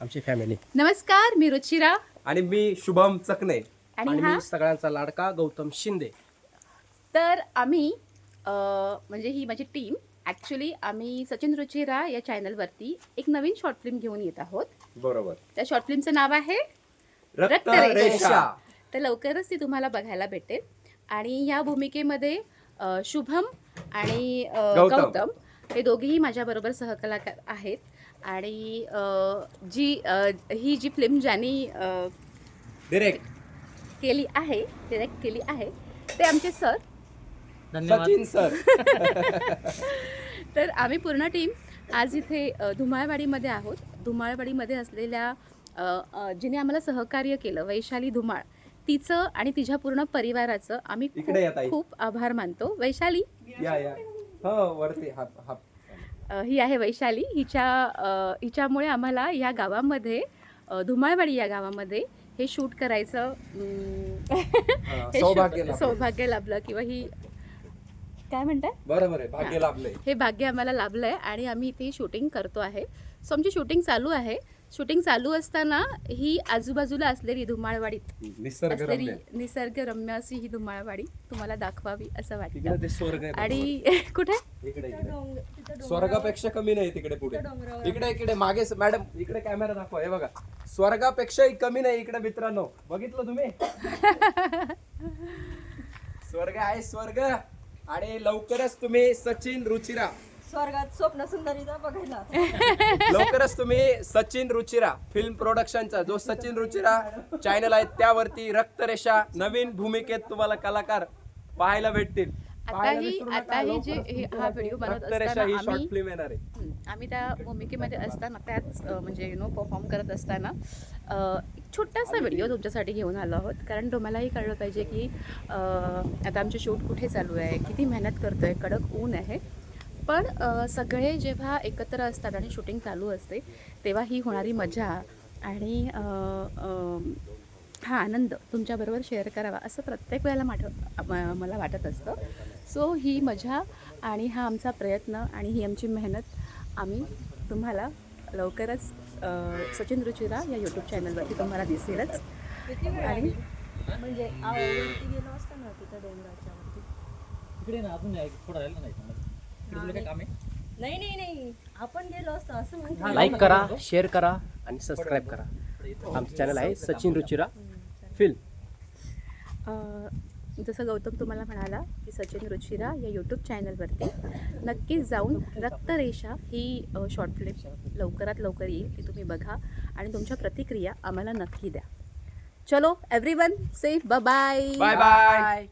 आमची फॅमिली नमस्कार मी रुचिरा. आणि मी शुभम चकणे आणि आणि हा? मी सगळ्यांचा लाडका गौतम शिंदे. तर आम्ही अ, म्हणजे ही माझी टीम ॲक्च्युली आम्ही सचिन रुचिरा या चॅनलवरती एक नवीन शॉर्ट फिल्म घेऊन येत आहोत. बरोबर. त्या शॉर्ट फिल्मचं नाव आहे रक्त रक्तरेषा. रेषा तर लवकरच ती तुम्हाला बघायला भेटेल. आणि ह्या भूमिकेमध्ये अ, शुभम आणि अ, गौतम. गौतम हे दोघेही माझ्याबरोबर सहकलाकार आहेत. आणि जी ही जी फिल्म ज्यांनी डिरेक्ट केली आहे डिरेक्ट केली आहे ते आमचे सर. सचिन सर. तर आम्ही पूर्ण टीम आज इथे धुमाळवाडीमध्ये आहोत. धुमाळवाडीमध्ये असलेल्या जिने आम्हाला सहकार्य केलं वैशाली धुमाळ तिचं आणि तिच्या पूर्ण परिवाराचं आम्ही. खूप खूप आभार मानतो. वैशाली. या या. हो वरती हा हा अ, ही आहे वैशाली. हिच्या अ, हिच्यामुळे आम्हाला या गावामध्ये अ, धुमाळवाडी या गावामध्ये हे शूट करायचं हा, हे सौभाग्य shoot- लाभलं. सौभाग्य लाभलं किंवा ही काय म्हणताय? बरोबर आहे भाग्य हे. भाग्य आम्हाला लाभलं आहे आणि आम्ही इथे शूटिंग करतो आहे. सो आमची शूटिंग चालू आहे. शूटिंग चालू असताना ही आजूबाजूला असलेली धुमाळवाडीत निसर्ग असलेली रम्य निसर्गरम्य अशी ही धुमाळवाडी तुम्हाला दाखवावी असं तिकडे वाटतं ते स्वर्ग आहे आणि कुठे? इकडे इकडे. स्वर्गापेक्षा कमी नाही तिकडे पुढे. इकडे इकडे मागे स- मॅडम इकडे कॅमेरा दाखवा हे बघा. स्वर्गापेक्षाही कमी नाही इकडे मित्रांनो. बघितलं तुम्ही? स्वर्ग आहे स्वर्ग. आणि लवकरच तुम्ही सचिन रुचिरा स्वर्गात स्वप्न सुंदरीचा बघायला. लवकरच तुम्ही सचिन रुचिरा फिल्म प्रोडक्शनचा जो सचिन रुचिरा चॅनल आहे त्यावरती रक्तरेषा नवीन भूमिकेत तुम्हाला कलाकार पाहायला भेटतील. जे हे हा व्हिडिओ बनवत रक्तरेषा असताना ही शॉर्ट आम्ही फिल्म येणार आहे. हं, आम्ही त्या भूमिकेमध्ये असताना त्याच अ, म्हणजे यु नो परफॉर्म करत असताना अ, एक छोटासा व्हिडिओ तुमच्यासाठी घेऊन आलो आहोत. कारण तुम्हालाही कळलं पाहिजे की अ, आता आमचे शूट कुठे चालू आहे किती मेहनत करतोय कडक ऊन आहे. पण सगळे जेव्हा एकत्र असतात आणि शूटिंग चालू असते तेव्हा ही होणारी मजा आणि हा आनंद तुमच्याबरोबर शेअर करावा असं प्रत्येक वेळेला माठ म- मला वाटत असतं. सो ही मजा आणि हा आमचा प्रयत्न आणि ही आमची मेहनत आम्ही तुम्हाला लवकरच सचिन रुचिरा या यूट्यूब चॅनलवरती तुम्हाला दिसेलच. आणि म्हणजे गेलो असतो ना तिथं डोंगराच्या इकडे ना अजून एक थोडं राहिलं नाही काय काम आहे? नाही नाही नाही. आपण गेलो असतो असं म्हणतो लाईक करा शेअर करा आणि सबस्क्राईब करा. आमचं चॅनल आहे सचिन रुचिरा फिल्म अ, जसं गौतम तुम्हाला म्हणाला की सचिन रुचिरा या यूट्यूब चॅनलवरती नक्कीच जाऊन रक्तरेषा ही शॉर्ट फिल्म लवकरात लवकर येईल ती तुम्ही बघा आणि तुमच्या प्रतिक्रिया आम्हाला नक्की द्या. चलो everyone say bye bye bye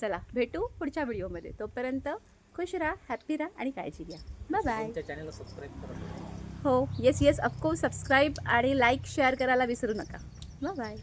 चला भेटू पुढच्या व्हिडिओमध्ये तोपर्यंत खुश राहा हॅपी राहा आणि काळजी घ्या. बाय बाय तुमच्या चॅनलला सबस्क्राईब करा. हो yes yes of course subscribe आणि लाईक शेअर करायला विसरू नका. Bye bye